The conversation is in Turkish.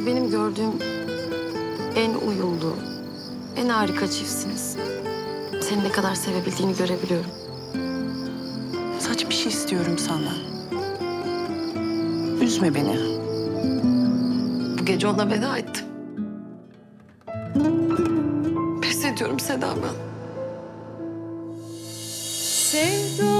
Siz benim gördüğüm en uyumlu, en harika çiftsiniz. Seni ne kadar sevebildiğini görebiliyorum. Saç bir şey istiyorum senden. Üzme beni. Bu gece ona veda ettim. Pes ediyorum Seda ben. Sevdum